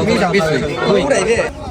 我跟你讲我不得劲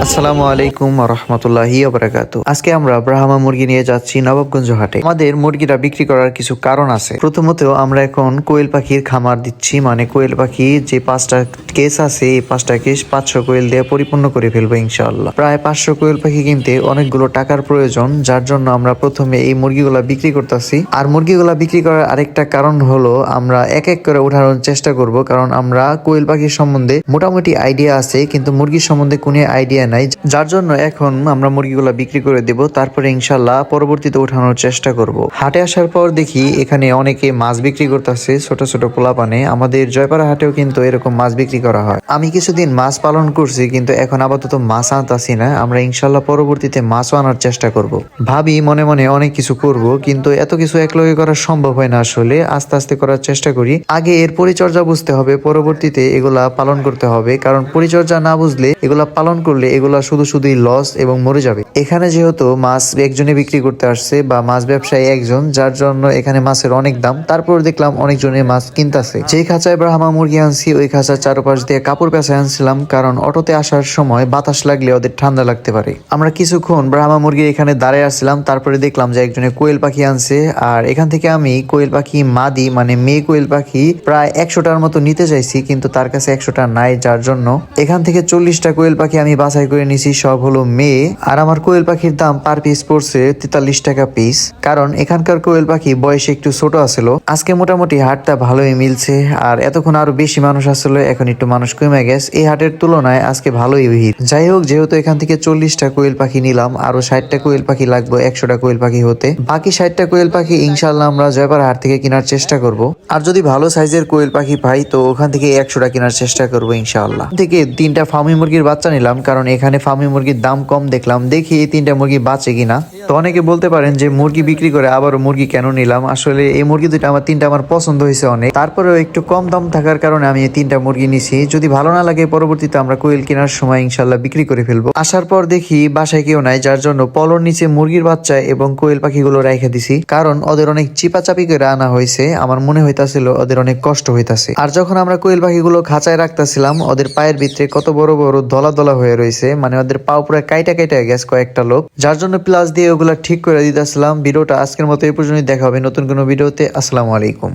আসসালামু আলাইকুম রহমতুল্লাহি বারাকাতু আজকে আমরা ব্রাহ্মা মুরগি নিয়ে যাচ্ছি নবাবগঞ্জ হাটে। আমাদের মুরগিটা বিক্রি করার কিছু কারণ আছে। প্রথমত, আমরা এখন কোয়েল পাখির খামার দিচ্ছি মানে কোয়েল পাখি যে পাঁচটা কেস আছে, এই পাঁচটা কেস পাঁচশো কোয়েল দিয়ে পরিপূর্ণ করে ফেলব ইনশাআল্লাহ। প্রায় পাঁচশো কোয়েল পাখি কিনতে অনেকগুলো টাকার প্রয়োজন, যার জন্য আমরা প্রথমে এই মুরগিগুলা বিক্রি করতেছি। আর মুরগিগুলা বিক্রি করার আরেকটা কারণ হলো, আমরা এক এক করে উঠানোর চেষ্টা করব, কারণ আমরা কোয়েল পাখির সম্বন্ধে মোটামুটি আইডিয়া আছে, কিন্তু মুরগির সম্বন্ধে কোনো আইডিয়া নাই, যার জন্য এখন আমরা মুরগিগুলা বিক্রি করে দেব, তারপরে ইনশাল্লাহ পরবর্তীতে উঠানোর চেষ্টা করব। হাটে আসার পর দেখি এখানে অনেকে মাছ বিক্রি করতেছে, ছোট ছোট পোলা পোলাপানে। আমাদের জয়পাড়া হাটেও কিন্তু এরকম মাছ বিক্রি করা হয়। আমি কিছুদিন মাছ পালন করছি, কিন্তু এখন আপাতত মাছ আনতাছি না। আমরা ইনশাল্লাহ পরবর্তীতে মাছও আনার চেষ্টা করব। ভাবি মনে মনে অনেক কিছু করব, কিন্তু এত কিছু একলগে করা সম্ভব হয় না আসলে। আস্তে আস্তে করার চেষ্টা করি। আগে এর পরিচর্যা বুঝতে হবে, পরবর্তীতে এগুলা পালন করতে হবে। কারণ পরিচর্যা না বুঝলে এগুলা পালন করলে এগুলা শুধু শুধুই লস এবং মরে যাবে। এখানে যেহেতু মাছ একজনে বিক্রি করতে আসছে বা মাছ ব্যবসায়ী একজন, যার জন্য এখানে মাছের অনেক দাম, তারপর দেখলাম অনেকজনে মাছ কিনতেছে। যে খাঁচায় ব্রাহ্মা মুরগি আনছি, ওই খাঁচার চারপাশ দিয়ে কাপড় পেঁচায় আনছিলাম, কারণ অটোতে আসার সময় বাতাস লাগলে ওদের ঠান্ডা লাগতে পারে। আমরা কিছুক্ষণ ব্রাহ্মা মুরগি এখানে দাঁড়ায় আসছিলাম, তারপরে দেখলাম যে একজনে কোয়েল পাখি আনছে, আর এখান থেকে আমি কোয়েল পাখি মাদি মানে মেয়ে কোয়েল পাখি প্রায় একশোটার মতো নিতে চাইছি, কিন্তু তার কাছে একশোটা নাই, যার জন্য এখান থেকে চল্লিশটা কোয়েল পাখি আমি বাছাই করে নিছি, সব হলো মেয়ে। আর আমার কোয়েল পাখির দাম পার পিস পড়ছে তেতাল্লিশ টাকা পিস কারণ এখানকার কোয়েল পাখি বয়সে একটু ছোট আছিল। আজকে মোটামুটি হাটটা ভালোই মিলছে। আর এতক্ষণ আরও বেশি মানুষ আসলে এখন একটু মানুষ কমে গেছে। এই হাটের তুলনায় আজকে ভালোই ভিড়। যাই হোক, যেহেতু এখান থেকে চল্লিশটা কোয়েল পাখি নিলাম, আরও ষাটটা কোয়েল পাখি লাগবে, একশোটা কোয়েল পাখি হতে। বাকি ষাটটা কোয়েল পাখি ইনশাল্লাহ আমরা জয়পাড়া হাট থেকে কেনার চেষ্টা করব। আর যদি ভালো সাইজের কোয়েল পাখি পাই, তো ওখান থেকে একশোটা কেনার চেষ্টা করব ইনশাল্লাহ থেকে তিনটা ফার্মি মুরগির বাচ্চা নিলাম, কারণ এখানে ফার্মি মুরগির দাম কম দেখলাম। দেখি এই তিনটা মুরগি বাঁচে কিনা। তো অনেকে বলতে পারেন যে মুরগি বিক্রি করে আবারও মুরগি কেন নিলাম? আসলে এই মুরগি দুটো আমার তিনটা আমার পছন্দ হয়েছে অনেক। তারপরেও একটু কম দাম থাকার কারণে আমি এই তিনটা মুরগি নিছি। যদি ভালো না লাগে, পরবর্তীতে আমরা কোয়েল কেনার সময় ইনশাল্লাহ বিক্রি করে ফেলব। আসার পর দেখি বাসায় কেউ নাই, যার জন্য পলর নিচে মুরগির বাচ্চা এবং কোয়েল পাখিগুলো রেখে দিছি। কারণ ওদের অনেক চিপাচাপি করে আনা হয়েছে। আমার মনে হইতাছিল ওদের অনেক কষ্ট হইতাছে। আর যখন আমরা কোয়েল পাখিগুলো খাঁচায় রাখতেছিলাম, ওদের পায়ের ভিতরে কত বড় বড় দলা দলা হয়ে রয়েছে। মানে ওদের পা পুরো কাইটা কাইটা গেছে কয়েকটা লোক। যার জন্য প্লাস দিয়ে ওগুলা ঠিক করে দিতে আসলাম। ভিডিওটা আজকের মতো এই পর্যন্ত দেখা হবে নতুন কোনো ভিডিওতে। আসসালামু আলাইকুম।